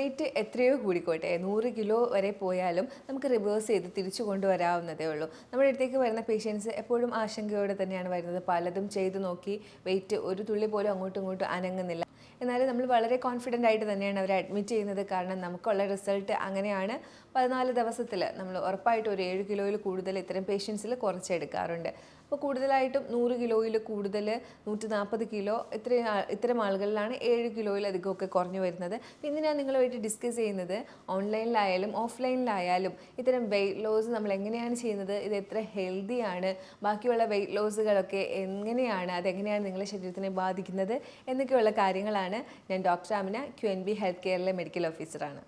Wait എത്രയോ കൂടിക്കോട്ടെ. നൂറ് kilo വരെ പോയാലും നമുക്ക് റിവേഴ്സ് ചെയ്ത് തിരിച്ചു കൊണ്ടുവരാവുന്നതേ ഉള്ളൂ. നമ്മുടെ അടുത്തേക്ക് വരുന്ന പേഷ്യൻസ് എപ്പോഴും ആശങ്കയോടെ തന്നെയാണ് വരുന്നത്. പലതും ചെയ്തു നോക്കി വെയിറ്റ് ഒരു തുള്ളി പോലും അങ്ങോട്ടും ഇങ്ങോട്ടും അനങ്ങുന്നില്ല. എന്നാലും നമ്മൾ വളരെ കോൺഫിഡന്റ് ആയിട്ട് തന്നെയാണ് അവരെ അഡ്മിറ്റ് ചെയ്യുന്നത്. കാരണം നമുക്കുള്ള റിസൾട്ട് അങ്ങനെയാണ്. പതിനാല് ദിവസത്തിൽ നമ്മൾ ഉറപ്പായിട്ടും ഒരു ഏഴ് കിലോയിൽ കൂടുതൽ ഇത്തരം പേഷ്യൻസിൽ കുറച്ചെടുക്കാറുണ്ട് അപ്പോൾ കൂടുതലായിട്ടും നൂറ് കിലോയിൽ കൂടുതൽ നൂറ്റി നാൽപ്പത് കിലോ ഇത്രയും ഇത്തരം ആളുകളിലാണ് ഏഴ് കിലോയിലധികമൊക്കെ കുറഞ്ഞു വരുന്നത്. പിന്നെ ഞാൻ നിങ്ങളുമായിട്ട് ഡിസ്കസ് ചെയ്യുന്നത്. ഓൺലൈനിലായാലും ഓഫ്ലൈനിലായാലും ഇത്തരം വെയിറ്റ് ലോസ് നമ്മൾ എങ്ങനെയാണ് ചെയ്യുന്നത്? ഇത് എത്ര ഹെൽത്തിയാണ് ബാക്കിയുള്ള വെയിറ്റ് ലോസുകളൊക്കെ എങ്ങനെയാണ്? അതെങ്ങനെയാണ് നിങ്ങളുടെ ശരീരത്തിനെ ബാധിക്കുന്നത്? എന്നൊക്കെയുള്ള കാര്യങ്ങളാണ് ഞാൻ doctor Amina Q N B health കെയറിലെ medical ഓഫീസറാണ്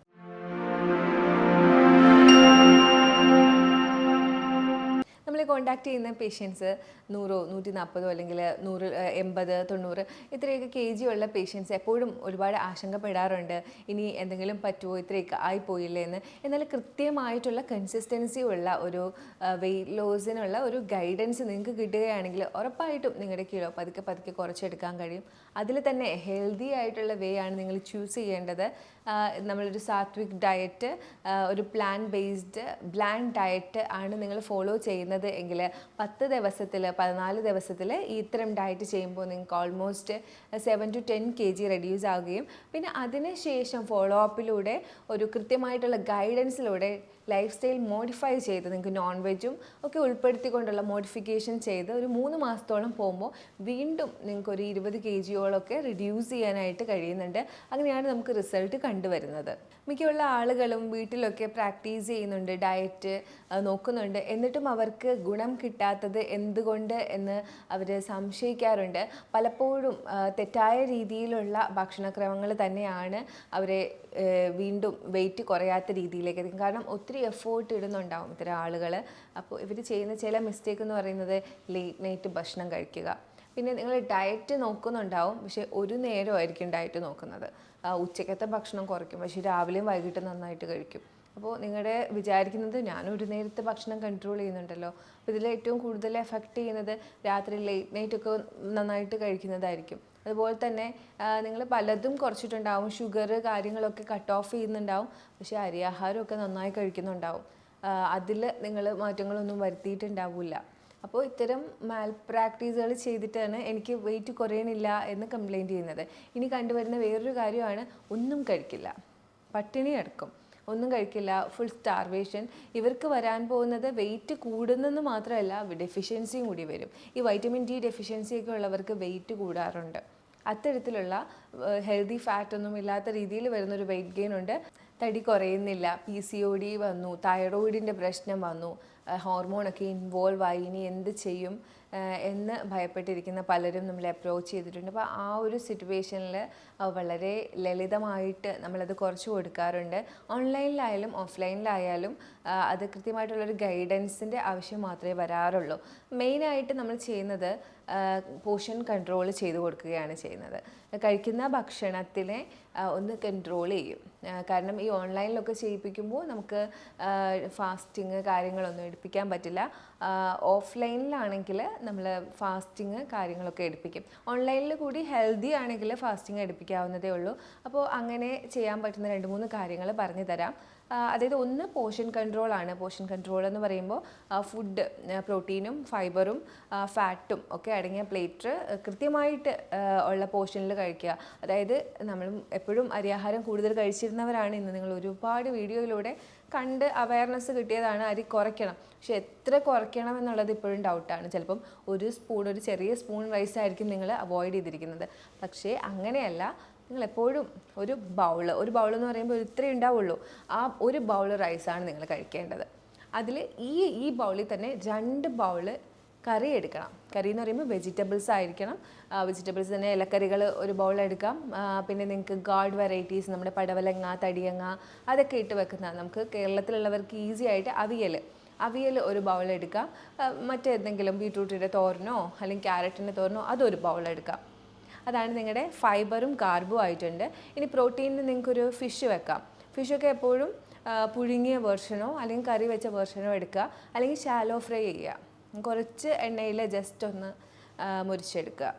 കോൺടാക്ട് ചെയ്യുന്ന പേഷ്യൻസ് നൂറോ നൂറ്റി നാൽപ്പതോ അല്ലെങ്കിൽ നൂറ് എൺപത് തൊണ്ണൂറ് ഇത്രയൊക്കെ കെ ജി ഉള്ള പേഷ്യൻസ് എപ്പോഴും ഒരുപാട് ആശങ്കപ്പെടാറുണ്ട്. ഇനി എന്തെങ്കിലും പറ്റുമോ ഇത്രയൊക്കെ ആയിപ്പോയില്ലേ എന്ന്. എന്നാൽ കൃത്യമായിട്ടുള്ള കൺസിസ്റ്റൻസി ഉള്ള ഒരു വെയിറ്റ് ലോസിനുള്ള ഒരു ഗൈഡൻസ് നിങ്ങൾക്ക് കിട്ടുകയാണെങ്കിൽ ഉറപ്പായിട്ടും നിങ്ങളുടെ കിലോ പതുക്കെ പതുക്കെ കുറച്ചെടുക്കാൻ കഴിയും. അതിൽ തന്നെ ഹെൽത്തി ആയിട്ടുള്ള വേ ആണ് നിങ്ങൾ ചൂസ് ചെയ്യേണ്ടത്. നമ്മളൊരു സാത്വിക് ഡയറ്റ് ഒരു പ്ലാൻ ബേസ്ഡ് ബ്ലാൻഡ് ഡയറ്റ് ആണ് നിങ്ങൾ ഫോളോ ചെയ്യുന്നത് എങ്കിൽ പത്ത് ദിവസത്തിൽ പതിനാല് ദിവസത്തിൽ ഇത്തരം ഡയറ്റ് ചെയ്യുമ്പോൾ നിങ്ങൾക്ക് almost seven to ten K G reduce ആവുകയും പിന്നെ അതിന് ശേഷം ഫോളോ അപ്പിലൂടെ ഒരു കൃത്യമായിട്ടുള്ള ഗൈഡൻസിലൂടെ ലൈഫ് സ്റ്റൈൽ മോഡിഫൈ ചെയ്ത് നിങ്ങൾക്ക് നോൺ വെജും ഒക്കെ ഉൾപ്പെടുത്തിക്കൊണ്ടുള്ള മോഡിഫിക്കേഷൻ ചെയ്ത് ഒരു മൂന്ന് മാസത്തോളം പോകുമ്പോൾ വീണ്ടും നിങ്ങൾക്ക് ഒരു ഇരുപത് കെ ജിയോളൊക്കെ റിഡ്യൂസ് ചെയ്യാനായിട്ട് കഴിയുന്നുണ്ട്. അങ്ങനെയാണ് നമുക്ക് റിസൾട്ട് കണ്ടുവരുന്നത്. മിക്കുള്ള ആളുകളും വീട്ടിലൊക്കെ പ്രാക്ടീസ് ചെയ്യുന്നുണ്ട് ഡയറ്റ് നോക്കുന്നുണ്ട്. എന്നിട്ടും അവർക്ക് ഗുണം കിട്ടാത്തത് എന്തുകൊണ്ട് എന്ന് അവർ സംശയിക്കാറുണ്ട്. പലപ്പോഴും തെറ്റായ രീതിയിലുള്ള ഭക്ഷണക്രമങ്ങൾ തന്നെയാണ് അവരെ വീണ്ടും വെയിറ്റ് കുറയാത്ത രീതിയിലേക്ക് എത്തിക്കും കാരണം ഒത്തിരി എഫേർട്ട് ഇടുന്നുണ്ടാവും ഇത്തരം ആളുകൾ അപ്പോൾ ഇവർ ചെയ്യുന്ന ചില മിസ്റ്റേക്ക് എന്ന് പറയുന്നത് ലേറ്റ് നൈറ്റ് ഭക്ഷണം കഴിക്കുക. പിന്നെ നിങ്ങൾ ഡയറ്റ് നോക്കുന്നുണ്ടാവും. പക്ഷേ ഒരു നേരമായിരിക്കും ഡയറ്റ് നോക്കുന്നത്. ഉച്ചക്കത്തെ ഭക്ഷണം കുറയ്ക്കും. പക്ഷേ രാവിലെയും വൈകിട്ടും നന്നായിട്ട് കഴിക്കും. അപ്പോൾ നിങ്ങളുടെ വിചാരിക്കുന്നത് ഞാൻ ഒരു നേരത്തെ ഭക്ഷണം കൺട്രോൾ ചെയ്യുന്നുണ്ടല്ലോ. അപ്പോൾ ഇതിൽ ഏറ്റവും കൂടുതൽ എഫക്റ്റ് ചെയ്യുന്നത് രാത്രി ലേറ്റ് നൈറ്റ് ഒക്കെ നന്നായിട്ട് കഴിക്കുന്നതായിരിക്കും. അതുപോലെ തന്നെ നിങ്ങൾ പലതും കുറച്ചിട്ടുണ്ടാവും. ഷുഗർ കാര്യങ്ങളൊക്കെ കട്ട് ഓഫ് ചെയ്യുന്നുണ്ടാവും. പക്ഷേ അരിയാഹാരമൊക്കെ നന്നായി കഴിക്കുന്നുണ്ടാവും. അതിൽ നിങ്ങൾ മാറ്റങ്ങളൊന്നും വരുത്തിയിട്ടുണ്ടാവില്ല അപ്പോൾ ഇത്തരം മാൽ പ്രാക്ടീസുകൾ ചെയ്തിട്ടാണ് എനിക്ക് വെയിറ്റ് കുറയണില്ല എന്ന് കംപ്ലയിന്റ് ചെയ്യുന്നത്. ഇനി കണ്ടുവരുന്ന വേറൊരു കാര്യമാണ് ഒന്നും കഴിക്കില്ല. പട്ടിണി കിടക്കും. ഒന്നും കഴിക്കില്ല ഫുൾ സ്റ്റാർവേഷൻ ഇവർക്ക് വരാൻ പോകുന്നത് വെയിറ്റ് കൂടുന്നെന്ന് മാത്രമല്ല ഡെഫിഷ്യൻസിയും കൂടി വരും. ഈ വൈറ്റമിൻ ഡി ഡെഫിഷ്യൻസി ഒക്കെ ഉള്ളവർക്ക് വെയിറ്റ് കൂടാറുണ്ട്. അത്തരത്തിലുള്ള ഹെൽത്തി ഫാറ്റ് ഒന്നും ഇല്ലാത്ത രീതിയിൽ വരുന്നൊരു വെയിറ്റ് ഗെയിൻ ഉണ്ട്. തടി കുറയുന്നില്ല പി സി ഒ ഡി വന്നു തൈറോയിഡിന്റെ പ്രശ്നം വന്നു ഹോർമോണൊക്കെ ഇൻവോൾവ് ആയി ഇനി എന്ത് ചെയ്യും? എന്ന് ഭയപ്പെട്ടിരിക്കുന്ന പലരും നമ്മളെ അപ്രോച്ച് ചെയ്തിട്ടുണ്ട്. അപ്പോൾ ആ ഒരു സിറ്റുവേഷനിൽ വളരെ ലളിതമായിട്ട് നമ്മളത് കുറച്ച് കൊടുക്കാറുണ്ട്. ഓൺലൈനിലായാലും ഓഫ്ലൈനിലായാലും അത് കൃത്യമായിട്ടുള്ളൊരു ഗൈഡൻസിന്റെ ആവശ്യം മാത്രമേ വരാറുള്ളൂ. മെയിനായിട്ട് നമ്മൾ ചെയ്യുന്നത് പോഷൻ കൺട്രോൾ ചെയ്തു കൊടുക്കുകയാണ് ചെയ്യുന്നത്. കഴിക്കുന്ന ഭക്ഷണത്തിനെ ഒന്ന് കൺട്രോൾ ചെയ്യും. കാരണം ഈ ഓൺലൈനിലൊക്കെ ചെയ്യിപ്പിക്കുമ്പോൾ നമുക്ക് ഫാസ്റ്റിങ് കാര്യങ്ങളൊന്നും എടുപ്പിക്കാൻ പറ്റില്ല. ഓഫ്ലൈനിലാണെങ്കിൽ നമ്മൾ ഫാസ്റ്റിങ് കാര്യങ്ങളൊക്കെ എടുപ്പിക്കും. ഓൺലൈനിൽ കൂടി ഹെൽത്തി ആണെങ്കിൽ ഫാസ്റ്റിംഗ് എടുപ്പിക്കാവുന്നതേ ഉള്ളൂ. അപ്പോൾ അങ്ങനെ ചെയ്യാൻ പറ്റുന്ന രണ്ട് മൂന്ന് കാര്യങ്ങൾ പറഞ്ഞു തരാം അതായത് ഒന്ന് പോഷൻ കൺട്രോൾ ആണ്. പോഷൻ കൺട്രോൾ എന്ന് പറയുമ്പോൾ ഫുഡ് പ്രോട്ടീനും ഫൈബറും ഫാറ്റും ഒക്കെ അടങ്ങിയ പ്ലേറ്റ് കൃത്യമായിട്ട് ഉള്ള പോർഷനിൽ കഴിക്കുക. അതായത് നമ്മൾ എപ്പോഴും അരിയാഹാരം കൂടുതൽ കഴിച്ചിരുന്നവരാണ് ഇന്ന്. നിങ്ങൾ ഒരുപാട് വീഡിയോയിലൂടെ കണ്ട് അവയർനെസ് കിട്ടിയതാണ് അരി കുറയ്ക്കണം. പക്ഷെ എത്ര കുറയ്ക്കണം എന്നുള്ളത് ഇപ്പോഴും ഡൗട്ടാണ് ചിലപ്പം ഒരു സ്പൂൺ ഒരു ചെറിയ സ്പൂൺ റൈസ് ആയിരിക്കും നിങ്ങൾ അവോയ്ഡ് ചെയ്തിരിക്കുന്നത്. പക്ഷേ അങ്ങനെയല്ല. നിങ്ങൾ എപ്പോഴും ഒരു ബൗൾ ഒരു ബൗൾ എന്ന് പറയുമ്പോൾ ഇത്രയും ഉണ്ടാവുള്ളൂ. ആ ഒരു ബൗൾ റൈസാണ് നിങ്ങൾ കഴിക്കേണ്ടത്. അതിൽ ഈ ഈ ബൗളിൽ തന്നെ രണ്ട് ബൗൾ കറി എടുക്കണം. കറി എന്ന് പറയുമ്പോൾ വെജിറ്റബിൾസ് ആയിരിക്കണം. വെജിറ്റബിൾസ് തന്നെ ഇലക്കറികൾ ഒരു ബൗൾ എടുക്കാം. പിന്നെ നിങ്ങൾക്ക് ഗാഡ് വെറൈറ്റീസ് നമ്മുടെ പടവലങ്ങ തടിയങ്ങ അതൊക്കെ ഇട്ട് വെക്കുന്ന നമുക്ക് കേരളത്തിലുള്ളവർക്ക് ഈസി ആയിട്ട് അവിയൽ അവിയൽ ഒരു ബൗൾ എടുക്കാം. മറ്റേതെങ്കിലും ബീട്രൂട്ടിന്റെ തോരനോ അല്ലെങ്കിൽ ക്യാരറ്റിന്റെ തോരനോ അതൊരു ബൗൾ എടുക്കാം. അതാണ് നിങ്ങളുടെ ഫൈബറും കാർബും ആയിട്ടുണ്ട്. ഇനി പ്രോട്ടീനിന് നിങ്ങൾക്കൊരു ഫിഷ് വെക്കാം. ഫിഷൊക്കെ എപ്പോഴും പുഴുങ്ങിയ വേർഷനോ അല്ലെങ്കിൽ കറി വെച്ച വേർഷനോ എടുക്കുക. അല്ലെങ്കിൽ ഷാലോ ഫ്രൈ ചെയ്യുക. കുറച്ച് എണ്ണയിൽ ജസ്റ്റ് ഒന്ന് മുരിച്ചെടുക്കുക.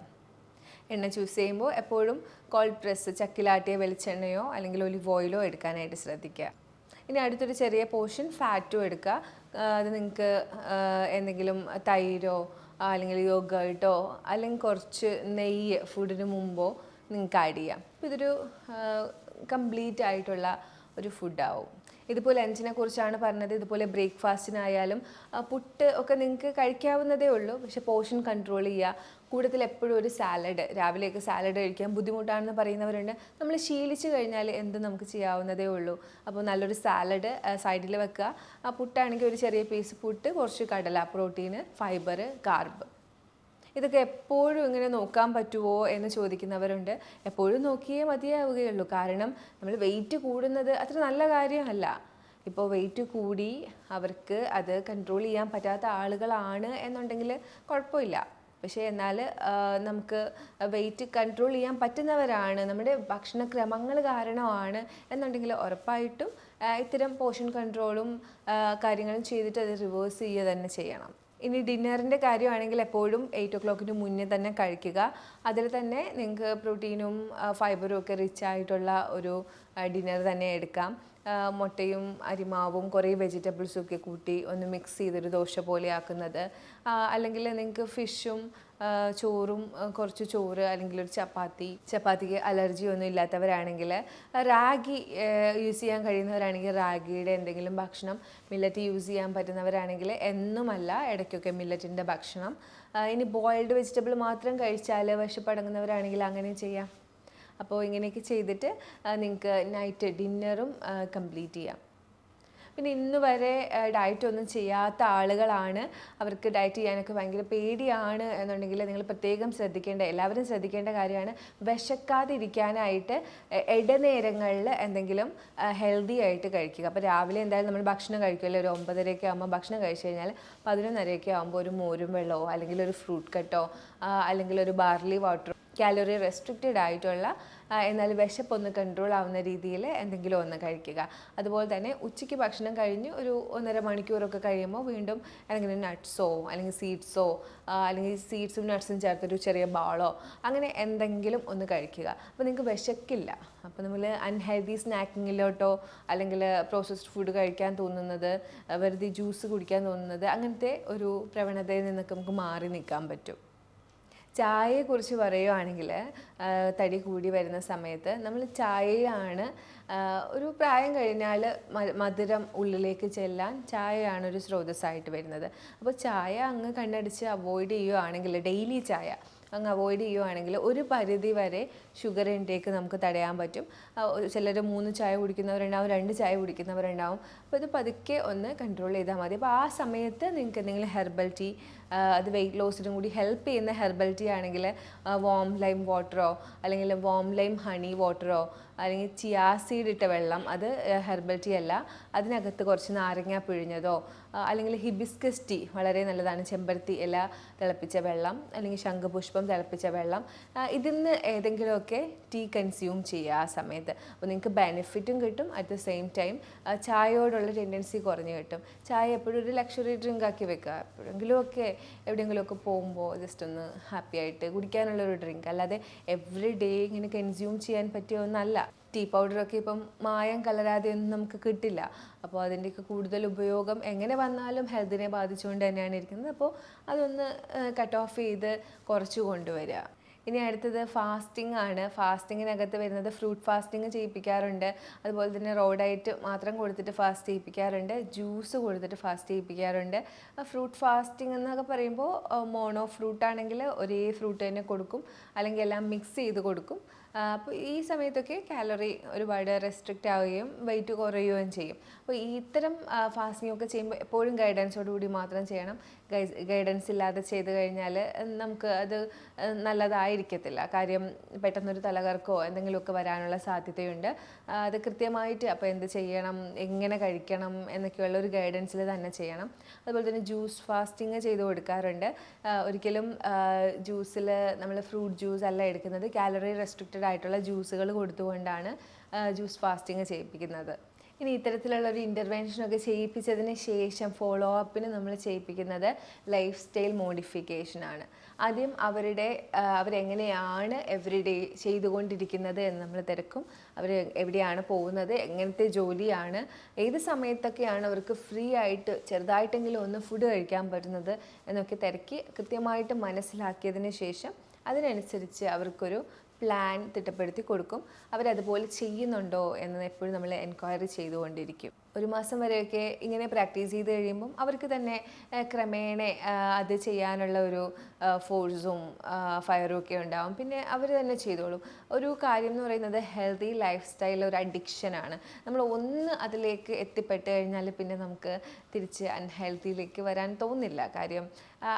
എണ്ണ ചൂസ് ചെയ്യുമ്പോൾ എപ്പോഴും കോൾഡ് പ്രസ് ചക്കിലാട്ടിയ വെളിച്ചെണ്ണയോ അല്ലെങ്കിൽ ഒലിവ് ഓയിലോ എടുക്കാനായിട്ട് ശ്രദ്ധിക്കുക. ഇനി അടുത്തൊരു ചെറിയ പോർഷൻ ഫാറ്റും എടുക്കുക. അത് നിങ്ങൾക്ക് എന്തെങ്കിലും തൈരോ അല്ലെങ്കിൽ യോഗേട്ടോ അല്ലെങ്കിൽ കുറച്ച് നെയ്യ് ഫുഡിന് മുമ്പോ നിങ്ങൾക്ക് ആഡ് ചെയ്യാം. അപ്പോൾ ഇതൊരു കംപ്ലീറ്റ് ആയിട്ടുള്ള ഒരു ഫുഡാവും ഇതിപ്പോൾ ലഞ്ചിനെ കുറിച്ചാണ് പറഞ്ഞത്. ഇതുപോലെ ബ്രേക്ക്ഫാസ്റ്റിനായാലും പുട്ട് ഒക്കെ നിങ്ങൾക്ക് കഴിക്കാവുന്നതേ ഉള്ളൂ. പക്ഷെ പോർഷൻ കൺട്രോൾ ചെയ്യുക. കൂടുതൽ എപ്പോഴും ഒരു സാലഡ് രാവിലെയൊക്കെ സാലഡ് കഴിക്കാൻ ബുദ്ധിമുട്ടാണെന്ന് പറയുന്നവരുണ്ട്. നമ്മൾ ശീലിച്ചു കഴിഞ്ഞാൽ എന്ത് നമുക്ക് ചെയ്യാവുന്നതേ ഉള്ളൂ. അപ്പോൾ നല്ലൊരു സാലഡ് സൈഡിൽ വെക്കുക. ആ പുട്ടാണെങ്കിൽ ഒരു ചെറിയ പീസ് പുട്ട് കുറച്ച് കടല പ്രോട്ടീന് ഫൈബർ കാർബ് ഇതൊക്കെ എപ്പോഴും ഇങ്ങനെ നോക്കാൻ പറ്റുമോ എന്ന് ചോദിക്കുന്നവരുണ്ട്. എപ്പോഴും നോക്കിയേ മതിയാവുകയുള്ളൂ. കാരണം നമ്മൾ വെയിറ്റ് കൂടുന്നത് അത്ര നല്ല കാര്യമല്ല. ഇപ്പോൾ വെയിറ്റ് കൂടി അവർക്ക് അത് കൺട്രോൾ ചെയ്യാൻ പറ്റാത്ത ആളുകളാണ് എന്നുണ്ടെങ്കിൽ കുഴപ്പമില്ല. പക്ഷേ എന്നാൽ നമുക്ക് വെയിറ്റ് കൺട്രോൾ ചെയ്യാൻ പറ്റുന്നവരാണ്. നമ്മുടെ ഭക്ഷണക്രമങ്ങൾ കാരണമാണ് എന്നുണ്ടെങ്കിൽ ഉറപ്പായിട്ടും ഇത്തരം പോഷൻ കൺട്രോളും കാര്യങ്ങളും ചെയ്തിട്ട് അത് റിവേഴ്സ് ചെയ്യുക തന്നെ ചെയ്യണം. ഇനി ഡിന്നറിന്റെ കാര്യമാണെങ്കിൽ എപ്പോഴും എയ്റ്റ് ഒ ക്ലോക്കിന് മുന്നേ തന്നെ കഴിക്കുക. അതിൽ തന്നെ നിങ്ങൾക്ക് പ്രോട്ടീനും ഫൈബറും ഒക്കെ റിച്ച് ആയിട്ടുള്ള ഒരു ഡിന്നർ തന്നെ എടുക്കാം. മുട്ടയും അരിമാവും കുറേ വെജിറ്റബിൾസും ഒക്കെ കൂട്ടി ഒന്ന് മിക്സ് ചെയ്തൊരു ദോശ പോലെ ആക്കുന്നത്. അല്ലെങ്കിൽ നിങ്ങൾക്ക് ഫിഷും ചോറും കുറച്ച് ചോറ് അല്ലെങ്കിൽ ഒരു ചപ്പാത്തി ചപ്പാത്തിക്ക് അലർജി ഒന്നും ഇല്ലാത്തവരാണെങ്കിൽ റാഗി യൂസ് ചെയ്യാൻ കഴിയുന്നവരാണെങ്കിൽ റാഗിയുടെ എന്തെങ്കിലും ഭക്ഷണം മില്ലറ്റ് യൂസ് ചെയ്യാൻ പറ്റുന്നവരാണെങ്കിൽ എന്നുമല്ല ഇടയ്ക്കൊക്കെ മില്ലറ്റിന്റെ ഭക്ഷണം. ഇനി ബോയിൽഡ് വെജിറ്റബിൾ മാത്രം കഴിച്ചാൽ വിശപ്പടങ്ങുന്നവരാണെങ്കിൽ അങ്ങനെ ചെയ്യാം. അപ്പോൾ ഇങ്ങനെയൊക്കെ ചെയ്തിട്ട് നിങ്ങൾക്ക് നൈറ്റ് ഡിന്നറും കംപ്ലീറ്റ് ചെയ്യാം. പിന്നെ ഇന്ന് വരെ ഡയറ്റ് ഒന്നും ചെയ്യാത്ത ആളുകളാണ്. അവർക്ക് ഡയറ്റ് ചെയ്യാനൊക്കെ ഭയങ്കര പേടിയാണ് എന്നുണ്ടെങ്കിൽ നിങ്ങൾ പ്രത്യേകം ശ്രദ്ധിക്കേണ്ട എല്ലാവരും ശ്രദ്ധിക്കേണ്ട കാര്യമാണ് വിശക്കാതിരിക്കാനായിട്ട് ഇടനേരങ്ങളിൽ എന്തെങ്കിലും ഹെൽത്തി ആയിട്ട് കഴിക്കുക. അപ്പോൾ രാവിലെ എന്തായാലും നമ്മൾ ഭക്ഷണം കഴിക്കുമല്ലോ. ഒരു ഒമ്പതരയൊക്കെ ആകുമ്പോൾ ഭക്ഷണം കഴിച്ചു കഴിഞ്ഞാൽ പതിനൊന്നരയൊക്കെ ആകുമ്പോൾ ഒരു മോരും വെള്ളമോ അല്ലെങ്കിൽ ഒരു ഫ്രൂട്ട് കട്ടോ അല്ലെങ്കിൽ ഒരു ബാർലി വാട്ടറോ കാലറി റെസ്ട്രിക്റ്റഡ് ആയിട്ടുള്ള എന്നാൽ വിശപ്പൊന്ന് കൺട്രോൾ ആവുന്ന രീതിയിൽ എന്തെങ്കിലും ഒന്ന് കഴിക്കുക. അതുപോലെ തന്നെ ഉച്ചയ്ക്ക് ഭക്ഷണം കഴിഞ്ഞ് ഒരു ഒന്നര മണിക്കൂറൊക്കെ കഴിയുമ്പോൾ വീണ്ടും അല്ലെങ്കിൽ നട്ട്സോ അല്ലെങ്കിൽ സീഡ്സോ അല്ലെങ്കിൽ സീഡ്സും നട്ട്സും ചേർത്തൊരു ചെറിയ ബാളോ അങ്ങനെ എന്തെങ്കിലും ഒന്ന് കഴിക്കുക. അപ്പോൾ നിങ്ങൾക്ക് വിശക്കില്ല. അപ്പോൾ നമ്മൾ അൺഹെൽതി സ്നാക്കിങ്ങിലോട്ടോ അല്ലെങ്കിൽ പ്രോസസ്ഡ് ഫുഡ് കഴിക്കാൻ തോന്നുന്നത് വെറുതെ ജ്യൂസ് കുടിക്കാൻ തോന്നുന്നത് അങ്ങനത്തെ ഒരു പ്രവണതയിൽ നിന്നൊക്കെ നമുക്ക് മാറി നിൽക്കാൻ പറ്റും. ചായയെക്കുറിച്ച് പറയുവാണെങ്കിൽ തടി കൂടി വരുന്ന സമയത്ത് നമ്മൾ ചായയാണ് ഒരു പ്രായം കഴിഞ്ഞാൽ മധുരം ഉള്ളിലേക്ക് ചെല്ലാൻ ചായയാണ് ഒരു സ്രോതസ്സായിട്ട് വരുന്നത്. അപ്പോൾ ചായ അങ്ങ് കണ്ണടിച്ച് അവോയ്ഡ് ചെയ്യുകയാണെങ്കിൽ ഡെയിലി ചായ അങ്ങ് അവോയ്ഡ് ചെയ്യുവാണെങ്കിൽ ഒരു പരിധി വരെ ഷുഗർ ഇൻടേക്ക് നമുക്ക് തടയാൻ പറ്റും. ചിലർ മൂന്ന് ചായ കുടിക്കുന്നവരുണ്ടാവും രണ്ട് ചായ കുടിക്കുന്നവരുണ്ടാവും. അപ്പോൾ ഇത് പതുക്കെ ഒന്ന് കൺട്രോൾ ചെയ്താൽ മതി. അപ്പോൾ ആ സമയത്ത് നിങ്ങൾക്ക് എന്തെങ്കിലും ഹെർബൽ ടീ അത് വെയിറ്റ് ലോസിനും കൂടി ഹെൽപ്പ് ചെയ്യുന്ന ഹെർബൽ ടീ ആണെങ്കിൽ വോം ലൈം വാട്ടറോ അല്ലെങ്കിൽ വോം ലൈം ഹണി വാട്ടറോ അല്ലെങ്കിൽ ചിയാ സീഡ് ഇട്ട വെള്ളം അത് ഹെർബൽ ടീ അല്ല. അതിനകത്ത് കുറച്ച് നാരങ്ങ പിഴിഞ്ഞതോ അല്ലെങ്കിൽ ഹിബിസ്കസ് ടീ വളരെ നല്ലതാണ്. ചെമ്പരത്തി ഇല തിളപ്പിച്ച വെള്ളം അല്ലെങ്കിൽ ശംഖുപുഷ്പം തിളപ്പിച്ച വെള്ളം ഇതിൽ നിന്ന് ഏതെങ്കിലുമൊക്കെ ടീ കൺസ്യൂം ചെയ്യുക ആ സമയത്ത്. അപ്പോൾ നിങ്ങൾക്ക് ബെനിഫിറ്റും കിട്ടും. അറ്റ് ദ സെയിം ടൈം ചായയോടുള്ള ടെൻഡൻസി കുറഞ്ഞു കിട്ടും. ചായ എപ്പോഴും ഒരു ലക്ഷറി ഡ്രിങ്ക് ആക്കി വെക്കുക. എപ്പോഴെങ്കിലും ഒക്കെ എവിടെയെങ്കിലുമൊക്കെ പോകുമ്പോൾ ജസ്റ്റ് ഒന്ന് ഹാപ്പി ആയിട്ട് കുടിക്കാനുള്ള ഒരു ഡ്രിങ്ക് അല്ലാതെ എവറി ഡേ ഇങ്ങനെ കൺസ്യൂം ചെയ്യാൻ പറ്റിയ ഒന്നല്ല. ടീ പൗഡറൊക്കെ ഇപ്പം മായം കലരാതെ ഒന്നും നമുക്ക് കിട്ടില്ല. അപ്പോൾ അതിന്റെയൊക്കെ കൂടുതൽ ഉപയോഗം എങ്ങനെ വന്നാലും ഹെൽത്തിനെ ബാധിച്ചുകൊണ്ട് തന്നെയാണ് ഇരിക്കുന്നത്. അപ്പോൾ അതൊന്ന് കട്ട് ഓഫ് ചെയ്ത് കുറച്ച് കൊണ്ടുവരിക. ഇനി അടുത്തത് ഫാസ്റ്റിംഗ് ആണ്. ഫാസ്റ്റിങ്ങിനകത്ത് വരുന്നത് ഫ്രൂട്ട് ഫാസ്റ്റിംഗ് ചെയ്യിപ്പിക്കാറുണ്ട്. അതുപോലെ തന്നെ റോ ഡയറ്റ് മാത്രം കൊടുത്തിട്ട് ഫാസ്റ്റ് ചെയ്യിപ്പിക്കാറുണ്ട്. ജ്യൂസ് കൊടുത്തിട്ട് ഫാസ്റ്റ് ചെയ്യിപ്പിക്കാറുണ്ട്. ഫ്രൂട്ട് ഫാസ്റ്റിംഗ് എന്നൊക്കെ പറയുമ്പോൾ മോണോ ഫ്രൂട്ട് ആണെങ്കിൽ ഒരേ ഫ്രൂട്ട് തന്നെ കൊടുക്കും. അല്ലെങ്കിൽ എല്ലാം മിക്സ് ചെയ്ത് കൊടുക്കും. അപ്പോൾ ഈ സമയത്തൊക്കെ കാലറി ഒരുപാട് റെസ്ട്രിക്റ്റ് ആവുകയും വെയിറ്റ് കുറയുകയും ചെയ്യും. അപ്പോൾ ഇത്തരം ഫാസ്റ്റിംഗ് ഒക്കെ ചെയ്യുമ്പോൾ എപ്പോഴും ഗൈഡൻസോടുകൂടി മാത്രം ചെയ്യണം. ഗൈഡൻസ് ഇല്ലാതെ ചെയ്തു കഴിഞ്ഞാൽ നമുക്ക് അത് നല്ലതായിരിക്കത്തില്ല. കാര്യം പെട്ടെന്നൊരു തലകർക്കോ എന്തെങ്കിലുമൊക്കെ വരാനുള്ള സാധ്യതയുണ്ട്. അത് കൃത്യമായിട്ട് അപ്പോൾ എന്ത് ചെയ്യണം എങ്ങനെ കഴിക്കണം എന്നൊക്കെയുള്ള ഒരു ഗൈഡൻസിൽ തന്നെ ചെയ്യണം. അതുപോലെ തന്നെ ജ്യൂസ് ഫാസ്റ്റിങ് ചെയ്ത് കൊടുക്കാറുണ്ട്. ഒരിക്കലും ജ്യൂസിൽ നമ്മൾ ഫ്രൂട്ട് ജ്യൂസ് അല്ല എടുക്കുന്നത്. കാലറി റെസ്ട്രിക്റ്റഡ് ആയിട്ടുള്ള ജ്യൂസുകൾ കൊടുത്തുകൊണ്ടാണ് ജ്യൂസ് ഫാസ്റ്റിങ് ചെയ്യിപ്പിക്കുന്നത്. ഇനി ഇത്തരത്തിലുള്ള ഒരു ഇന്റർവെൻഷനൊക്കെ ചെയ്യിപ്പിച്ചതിന് ശേഷം ഫോളോ അപ്പിന് നമ്മൾ ചെയ്യിപ്പിക്കുന്നത് ലൈഫ് സ്റ്റൈൽ മോഡിഫിക്കേഷനാണ് ആദ്യം അവരുടെ അവരെങ്ങനെയാണ് എവറി ഡേ ചെയ്തുകൊണ്ടിരിക്കുന്നത് എന്ന് നമ്മൾ തിരക്കും. അവർ എവിടെയാണ് പോകുന്നത് എങ്ങനത്തെ ജോലിയാണ് ഏത് സമയത്തൊക്കെയാണ് അവർക്ക് ഫ്രീ ആയിട്ട് ചെറുതായിട്ടെങ്കിലും ഒന്ന് ഫുഡ് കഴിക്കാൻ പറ്റുന്നത് എന്നൊക്കെ തിരക്കി കൃത്യമായിട്ട് മനസ്സിലാക്കിയതിന് ശേഷം അതിനനുസരിച്ച് അവർക്കൊരു പ്ലാൻ തിട്ടപ്പെടുത്തി കൊടുക്കും. അവരതുപോലെ ചെയ്യുന്നുണ്ടോ എന്ന് എപ്പോഴും നമ്മൾ എൻക്വയറി ചെയ്തുകൊണ്ടിരിക്കും. ഒരു മാസം വരെയൊക്കെ ഇങ്ങനെ പ്രാക്ടീസ് ചെയ്ത് കഴിയുമ്പം അവർക്ക് തന്നെ ക്രമേണ അത് ചെയ്യാനുള്ള ഒരു ഫോഴ്സും ഫയറും ഒക്കെ ഉണ്ടാവും. പിന്നെ അവർ തന്നെ ചെയ്തോളും. ഒരു കാര്യം എന്ന് പറയുന്നത് ഹെൽത്തി ലൈഫ് സ്റ്റൈൽ ഒരു അഡിക്ഷനാണ് നമ്മൾ ഒന്ന് അതിലേക്ക് എത്തിപ്പെട്ട് കഴിഞ്ഞാൽ പിന്നെ നമുക്ക് തിരിച്ച് അൺഹെൽത്തിയിലേക്ക് വരാൻ തോന്നില്ല കാര്യം.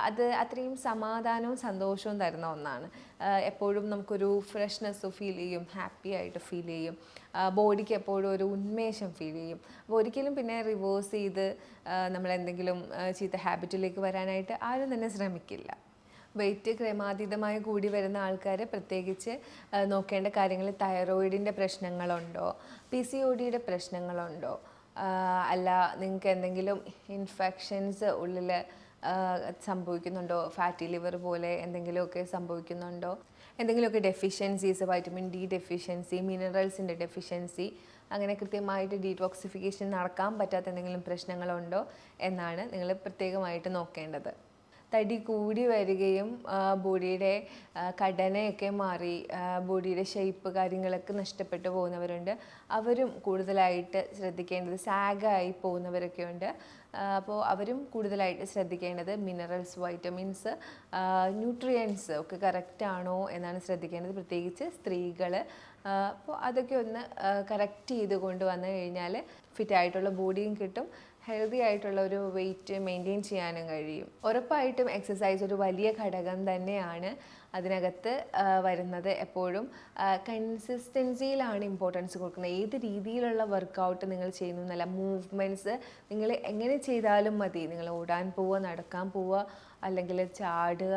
അത് അത്രയും സമാധാനവും സന്തോഷവും തരുന്ന ഒന്നാണ്. എപ്പോഴും നമുക്കൊരു ഫ്രഷ്നെസ് ഫീൽ ചെയ്യും ഹാപ്പി ആയിട്ട് ഫീൽ ചെയ്യും. ബോഡിക്ക് എപ്പോഴും ഒരു ഉന്മേഷം ഫീൽ ചെയ്യും. അപ്പോൾ ഒരിക്കലും പിന്നെ റിവേഴ്സ് ചെയ്ത് നമ്മളെന്തെങ്കിലും ചീത്ത ഹാബിറ്റിലേക്ക് വരാനായിട്ട് ആരും തന്നെ ശ്രമിക്കില്ല. വെയിറ്റ് ക്രമാതീതമായി കൂടി വരുന്ന ആൾക്കാർ പ്രത്യേകിച്ച് നോക്കേണ്ട കാര്യങ്ങൾ തൈറോയിഡിന്റെ പ്രശ്നങ്ങളുണ്ടോ പി സി ഒ ഡിയുടെ പ്രശ്നങ്ങളുണ്ടോ അല്ല നിങ്ങൾക്ക് എന്തെങ്കിലും ഇൻഫെക്ഷൻസ് ഉള്ളിൽ സംഭവിക്കുന്നുണ്ടോ ഫാറ്റി ലിവർ പോലെ എന്തെങ്കിലുമൊക്കെ സംഭവിക്കുന്നുണ്ടോ? എന്തെങ്കിലുമൊക്കെ ഡെഫിഷ്യൻസീസ് വൈറ്റമിൻ ഡി ഡെഫിഷ്യൻസി മിനറൽസിന്റെ ഡെഫിഷ്യൻസി അങ്ങനെ കൃത്യമായിട്ട് ഡീടോക്സിഫിക്കേഷൻ നടക്കാൻ പറ്റാത്ത എന്തെങ്കിലും പ്രശ്നങ്ങളുണ്ടോ എന്നാണ് നിങ്ങൾ പ്രത്യേകമായിട്ട് നോക്കേണ്ടത്. തടി കൂടി വരികയും ബോഡിയുടെ ഘടനയൊക്കെ മാറി ബോഡിയുടെ ഷേപ്പ് കാര്യങ്ങളൊക്കെ നഷ്ടപ്പെട്ടു പോകുന്നവരുണ്ട്. അവരും കൂടുതലായിട്ട് ശ്രദ്ധിക്കേണ്ടത് സാഗായി പോകുന്നവരൊക്കെ ഉണ്ട്. അപ്പോൾ അവരും കൂടുതലായിട്ട് ശ്രദ്ധിക്കേണ്ടത് മിനറൽസ് വൈറ്റമിൻസ് ന്യൂട്രിയൻസ് ഒക്കെ കറക്റ്റാണോ എന്നാണ് ശ്രദ്ധിക്കേണ്ടത്. പ്രത്യേകിച്ച് സ്ത്രീകൾ അപ്പോൾ അതൊക്കെ ഒന്ന് കറക്റ്റ് ചെയ്ത് കൊണ്ടുവന്നു കഴിഞ്ഞാൽ ഫിറ്റായിട്ടുള്ള ബോഡിയും കിട്ടും. ഹെൽത്തി ആയിട്ടുള്ള ഒരു വെയിറ്റ് മെയിന്റെയിൻ ചെയ്യാനും കഴിയും. ഉറപ്പായിട്ടും എക്സസൈസ് ഒരു വലിയ ഘടകം തന്നെയാണ് അതിനകത്ത് വരുന്നത് എപ്പോഴും. കൺസിസ്റ്റൻസിയിലാണ് ഇമ്പോർട്ടൻസ് കൊടുക്കുന്നത്. ഏത് രീതിയിലുള്ള വർക്കൗട്ട് നിങ്ങൾ ചെയ്യുന്നു എന്നല്ല മൂവ്മെന്റ്സ് നിങ്ങൾ എങ്ങനെ ചെയ്താലും മതി. നിങ്ങൾ ഓടാൻ പോവുക നടക്കാൻ പോവുക അല്ലെങ്കിൽ ചാടുക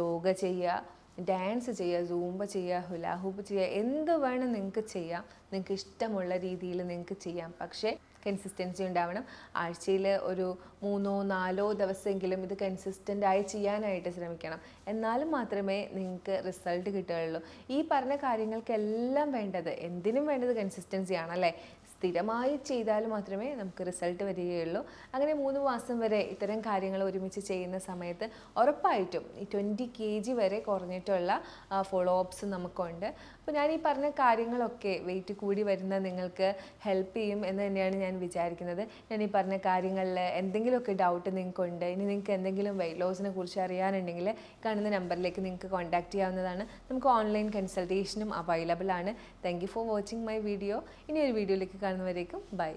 യോഗ ചെയ്യുക ഡാൻസ് ചെയ്യുക സൂംബ ചെയ്യുക ഹുലാഹൂപ്പ് ചെയ്യുക എന്ത് വേണം നിങ്ങൾക്ക് ചെയ്യാം. നിങ്ങൾക്ക് ഇഷ്ടമുള്ള രീതിയിൽ നിങ്ങൾക്ക് ചെയ്യാം. പക്ഷേ കൺസിസ്റ്റൻസി ഉണ്ടാവണം. ആഴ്ചയിൽ ഒരു മൂന്നോ നാലോ ദിവസമെങ്കിലും ഇത് കൺസിസ്റ്റന്റ് ആയി ചെയ്യാനായിട്ട് ശ്രമിക്കണം. എന്നാലും മാത്രമേ നിങ്ങൾക്ക് റിസൾട്ട് കിട്ടുകയുള്ളൂ. ഈ പറഞ്ഞ കാര്യങ്ങൾക്കെല്ലാം വേണ്ടത് എന്തിനും വേണ്ടത് കൺസിസ്റ്റൻസി ആണല്ലേ? സ്ഥിരമായി ചെയ്താൽ മാത്രമേ നമുക്ക് റിസൾട്ട് വരികയുള്ളൂ. അങ്ങനെ മൂന്ന് മാസം വരെ ഇത്തരം കാര്യങ്ങൾ ഒരുമിച്ച് ചെയ്യുന്ന സമയത്ത് ഉറപ്പായിട്ടും ഈ ട്വന്റി കെ ജി വരെ കുറഞ്ഞിട്ടുള്ള ഫോളോ അപ്സ് നമുക്കുണ്ട്. അപ്പോൾ ഞാൻ ഈ പറഞ്ഞ കാര്യങ്ങളൊക്കെ വെയിറ്റ് കൂടി വരുന്ന നിങ്ങൾക്ക് ഹെൽപ്പ് ചെയ്യും എന്ന് തന്നെയാണ് ഞാൻ വിചാരിക്കുന്നത്. ഞാൻ ഈ പറഞ്ഞ കാര്യങ്ങളിൽ എന്തെങ്കിലുമൊക്കെ ഡൗട്ട് നിങ്ങൾക്കുണ്ട് ഇനി നിങ്ങൾക്ക് എന്തെങ്കിലും വെയിറ്റ് ലോസിനെ കുറിച്ച് അറിയാനുണ്ടെങ്കിൽ കാണുന്ന നമ്പറിലേക്ക് നിങ്ങൾക്ക് കോൺടാക്റ്റ് ചെയ്യാവുന്നതാണ്. നമുക്ക് ഓൺലൈൻ കൺസൾട്ടേഷനും അവൈലബിൾ ആണ്. Thank you for watching my video ഇനി ഒരു വീഡിയോയിലേക്ക് കാണുന്നവരേക്കും ബൈ.